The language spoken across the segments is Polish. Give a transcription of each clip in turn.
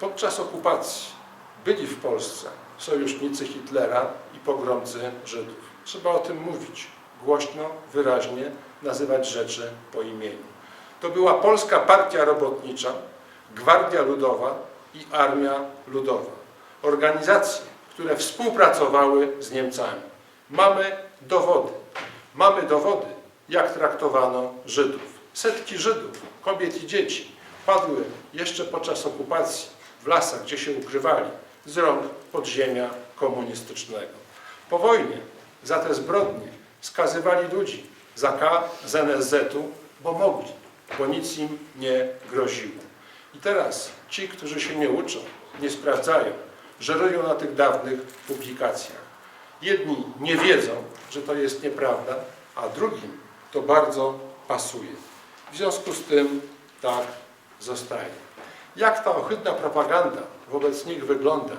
Podczas okupacji byli w Polsce sojusznicy Hitlera i pogromcy Żydów. Trzeba o tym mówić głośno, wyraźnie, nazywać rzeczy po imieniu. To była Polska Partia Robotnicza, Gwardia Ludowa i Armia Ludowa. Organizacje, które współpracowały z Niemcami. Mamy dowody. Mamy dowody, jak traktowano Żydów. Setki Żydów, kobiet i dzieci padły jeszcze podczas okupacji lasach, gdzie się ukrywali, z rąk podziemia komunistycznego. Po wojnie za te zbrodnie skazywali ludzi za K z NSZ-u, bo mogli, bo nic im nie groziło. I teraz ci, którzy się nie uczą, nie sprawdzają, żerują na tych dawnych publikacjach. Jedni nie wiedzą, że to jest nieprawda, a drugim to bardzo pasuje. W związku z tym tak zostaje. Jak ta ohydna propaganda wobec nich wygląda,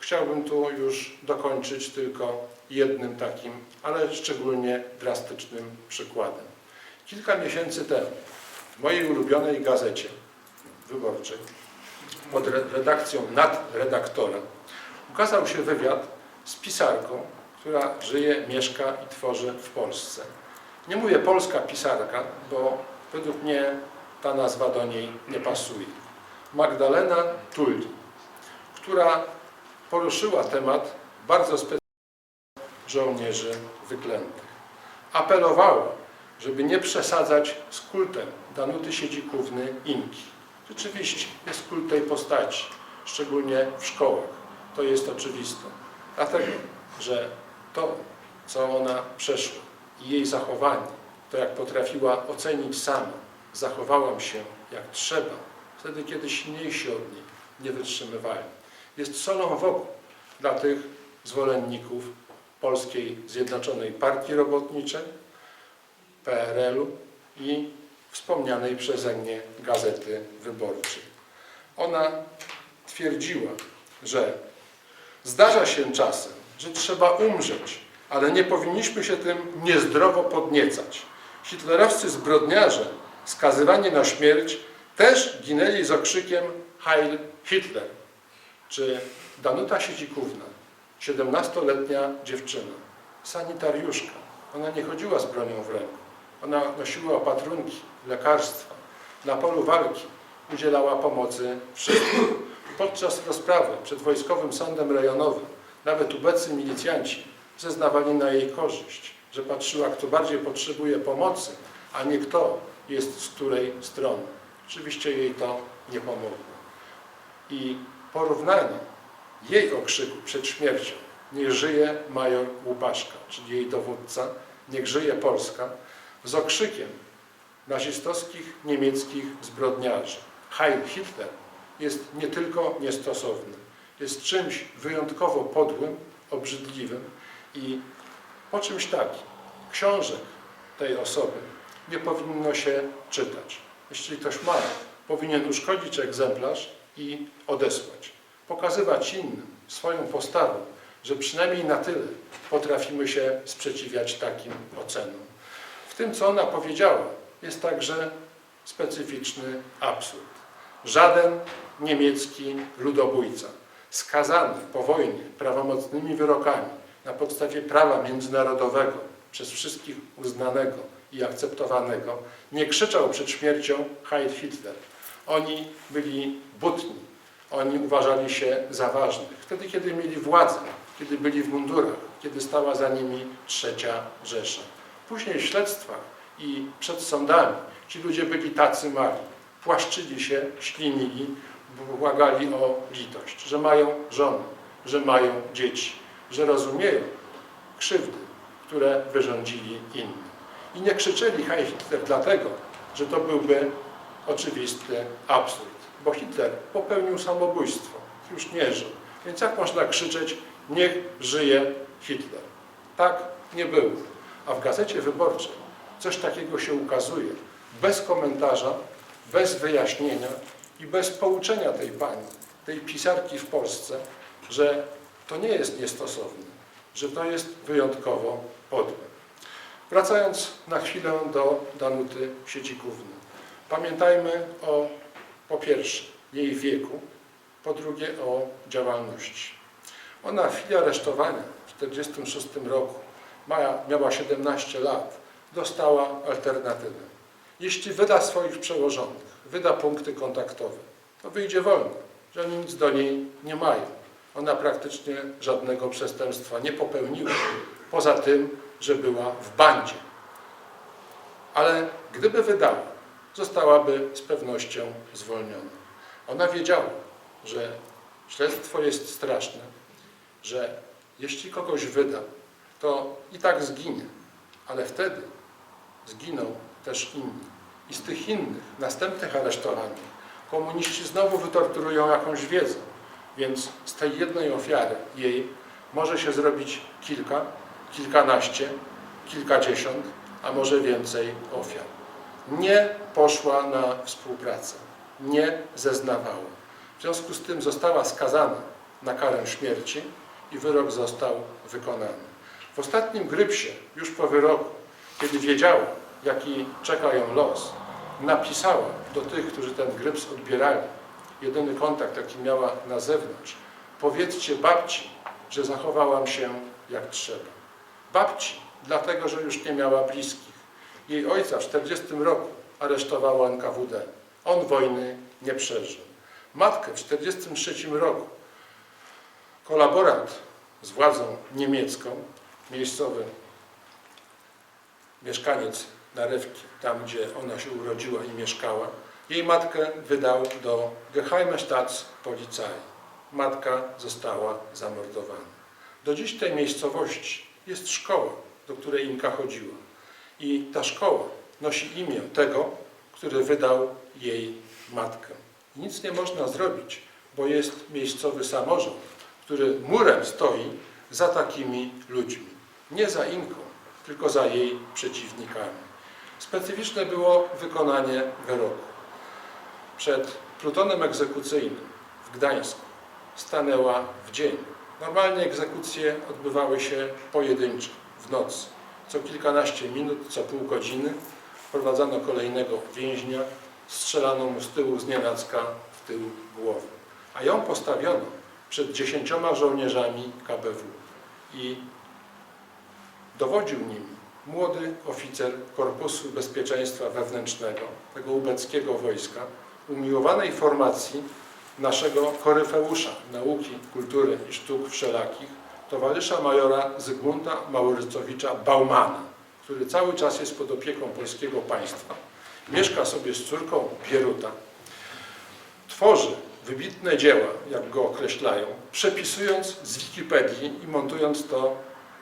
chciałbym tu już dokończyć tylko jednym takim, ale szczególnie drastycznym przykładem. Kilka miesięcy temu w mojej ulubionej gazecie wyborczej pod re- redakcją nadredaktora ukazał się wywiad z pisarką, która żyje, mieszka i tworzy w Polsce. Nie mówię polska pisarka, bo według mnie ta nazwa do niej nie pasuje. Magdalena Tulli, która poruszyła temat bardzo specjalny żołnierzy wyklętych. Apelowała, żeby nie przesadzać z kultem Danuty Siedzikówny Inki. Rzeczywiście jest kult tej postaci, szczególnie w szkołach. To jest oczywiste. Dlatego, że to, co ona przeszła i jej zachowanie, to jak potrafiła ocenić sama, zachowałam się jak trzeba, wtedy, kiedy silniejsi od niej nie wytrzymywali. Jest solą wokół dla tych zwolenników Polskiej Zjednoczonej Partii Robotniczej, PRL-u i wspomnianej przeze mnie Gazety Wyborczej. Ona twierdziła, że zdarza się czasem, że trzeba umrzeć, ale nie powinniśmy się tym niezdrowo podniecać. Hitlerowscy zbrodniarze, skazywani na śmierć, też ginęli z okrzykiem Heil Hitler. Czy Danuta Siedzikówna, 17-letnia dziewczyna, sanitariuszka, ona nie chodziła z bronią w ręku. Ona nosiła opatrunki, lekarstwa. Na polu walki udzielała pomocy wszystkim. Podczas rozprawy przed Wojskowym Sądem Rejonowym nawet ubeccy milicjanci zeznawali na jej korzyść, że patrzyła, kto bardziej potrzebuje pomocy, a nie kto jest z której strony. Oczywiście jej to nie pomogło. I porównanie jej okrzyku przed śmiercią Niech żyje major Łupaszka, czyli jej dowódca, niech żyje Polska, z okrzykiem nazistowskich niemieckich zbrodniarzy. Heil Hitler jest nie tylko niestosowny, jest czymś wyjątkowo podłym, obrzydliwym i po czymś takim książek tej osoby nie powinno się czytać. Jeśli ktoś ma, powinien uszkodzić egzemplarz i odesłać. Pokazywać innym swoją postawą, że przynajmniej na tyle potrafimy się sprzeciwiać takim ocenom. W tym, co ona powiedziała, jest także specyficzny absurd. Żaden niemiecki ludobójca skazany po wojnie prawomocnymi wyrokami na podstawie prawa międzynarodowego przez wszystkich uznanego i akceptowanego nie krzyczał przed śmiercią Heil Hitler. Oni byli butni, oni uważali się za ważnych. Wtedy, kiedy mieli władzę, kiedy byli w mundurach, kiedy stała za nimi trzecia Rzesza. Później w śledztwach i przed sądami ci ludzie byli tacy mali. Płaszczyli się, ślinili, błagali o litość, że mają żony, że mają dzieci, że rozumieją krzywdy, które wyrządzili innym. I nie krzyczeli Heil Hitler dlatego, że to byłby oczywisty absurd, bo Hitler popełnił samobójstwo, już nie żył. Więc jak można krzyczeć, niech żyje Hitler? Tak nie było. A w Gazecie Wyborczej coś takiego się ukazuje, bez komentarza, bez wyjaśnienia i bez pouczenia tej pani, tej pisarki w Polsce, że to nie jest niestosowne, że to jest wyjątkowo podłe. Wracając na chwilę do Danuty Siedzikówny. Pamiętajmy o, po pierwsze, jej wieku, po drugie o działalności. Ona w chwili aresztowania w 1946 roku ma- miała 17 lat, dostała alternatywę. Jeśli wyda swoich przełożonych, wyda punkty kontaktowe, to wyjdzie wolno, że oni nic do niej nie mają. Ona praktycznie żadnego przestępstwa nie popełniła, poza tym, że była w bandzie. Ale gdyby wydała, zostałaby z pewnością zwolniona. Ona wiedziała, że śledztwo jest straszne, że jeśli kogoś wyda, to i tak zginie, ale wtedy zginą też inni. I z tych innych, następnych aresztowanych, komuniści znowu wytorturują jakąś wiedzę, więc z tej jednej ofiary jej może się zrobić kilka, kilkanaście, kilkadziesiąt, a może więcej ofiar. Nie poszła na współpracę, nie zeznawała. W związku z tym została skazana na karę śmierci i wyrok został wykonany. W ostatnim grypsie, już po wyroku, kiedy wiedziała, jaki czeka ją los, napisała do tych, którzy ten gryps odbierali, jedyny kontakt, jaki miała na zewnątrz, powiedzcie babci, że zachowałam się jak trzeba. Babci, dlatego, że już nie miała bliskich. Jej ojca w 40 roku aresztowało NKWD. On wojny nie przeżył. Matkę w 43 roku kolaborant z władzą niemiecką, miejscowy mieszkaniec Narewki, tam gdzie ona się urodziła i mieszkała, jej matkę wydał do Geheime Staatspolizei. Matka została zamordowana. Do dziś tej miejscowości jest szkoła, do której Inka chodziła. I ta szkoła nosi imię tego, który wydał jej matkę. Nic nie można zrobić, bo jest miejscowy samorząd, który murem stoi za takimi ludźmi. Nie za Inką, tylko za jej przeciwnikami. Specyficzne było wykonanie wyroku. Przed plutonem egzekucyjnym w Gdańsku stanęła w dzień. Normalnie egzekucje odbywały się pojedynczo, w nocy. Co kilkanaście minut, co pół godziny wprowadzano kolejnego więźnia, strzelano mu z tyłu z nienacka w tył głowy. A ją postawiono przed dziesięcioma żołnierzami KBW i dowodził nim młody oficer Korpusu Bezpieczeństwa Wewnętrznego, tego ubeckiego wojska, umiłowanej formacji naszego koryfeusza nauki, kultury i sztuk wszelakich, towarzysza majora Zygmunta Maurycowicza Baumana, który cały czas jest pod opieką polskiego państwa. Mieszka sobie z córką Bieruta. Tworzy wybitne dzieła, jak go określają, przepisując z Wikipedii i montując to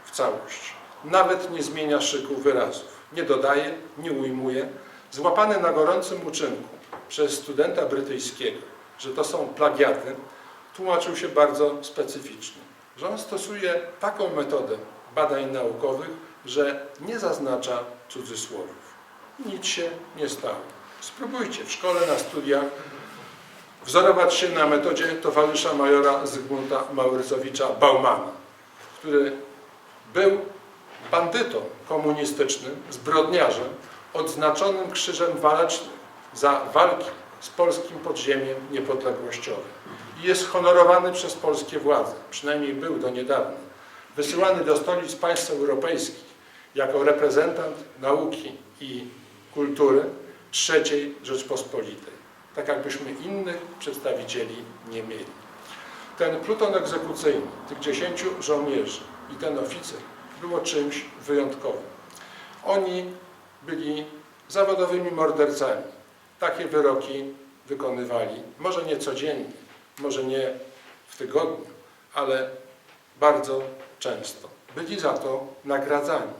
w całość. Nawet nie zmienia szyku wyrazów. Nie dodaje, nie ujmuje. Złapany na gorącym uczynku przez studenta brytyjskiego, że to są plagiaty, tłumaczył się bardzo specyficznie. Że on stosuje taką metodę badań naukowych, że nie zaznacza cudzysłowów. Nic się nie stało. Spróbujcie w szkole, na studiach wzorować się na metodzie towarzysza majora Zygmunta Maurycowicza Baumana, który był bandytą komunistycznym, zbrodniarzem, odznaczonym krzyżem walecznym za walki z polskim podziemiem niepodległościowym. I jest honorowany przez polskie władze, przynajmniej był do niedawna, wysyłany do stolic państw europejskich jako reprezentant nauki i kultury trzeciej Rzeczpospolitej. Tak jakbyśmy innych przedstawicieli nie mieli. Ten pluton egzekucyjny, tych dziesięciu żołnierzy i ten oficer było czymś wyjątkowym. Oni byli zawodowymi mordercami. Takie wyroki wykonywali, może nie codziennie, może nie w tygodniu, ale bardzo często. Byli za to nagradzani.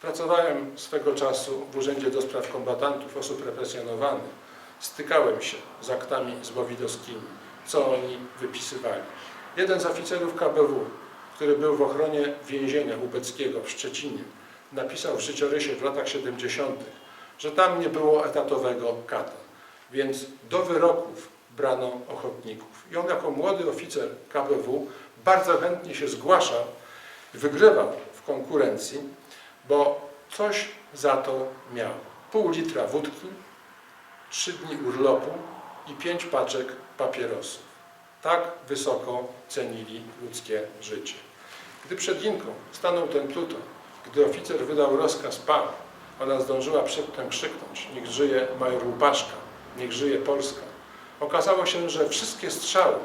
Pracowałem swego czasu w Urzędzie do Spraw Kombatantów, Osób Represjonowanych. Stykałem się z aktami zbowidowskimi, co oni wypisywali. Jeden z oficerów KBW, który był w ochronie więzienia ubeckiego w Szczecinie, napisał w życiorysie w latach 70., że tam nie było etatowego kata, więc do wyroków brano ochotników. I on jako młody oficer KBW bardzo chętnie się zgłaszał i wygrywał w konkurencji, bo coś za to miał. Pół litra wódki, trzy dni urlopu i pięć paczek papierosów. Tak wysoko cenili ludzkie życie. Gdy przed Inką stanął ten pluton, gdy oficer wydał rozkaz pal, ona zdążyła przedtem krzyknąć, niech żyje major Łupaszka, niech żyje Polska. Okazało się, że wszystkie strzały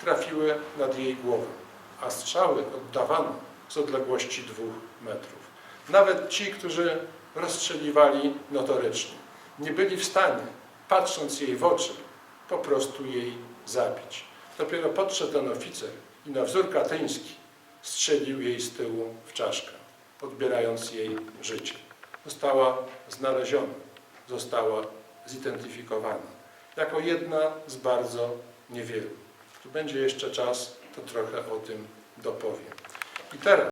trafiły nad jej głowę, a strzały oddawano z odległości dwóch metrów. Nawet ci, którzy rozstrzeliwali notorycznie, nie byli w stanie, patrząc jej w oczy, po prostu jej zabić. Dopiero podszedł ten oficer i na wzór katyński strzelił jej z tyłu w czaszkę, odbierając jej życie. Została znaleziona, została zidentyfikowana jako jedna z bardzo niewielu. Tu będzie jeszcze czas, to trochę o tym dopowiem. I teraz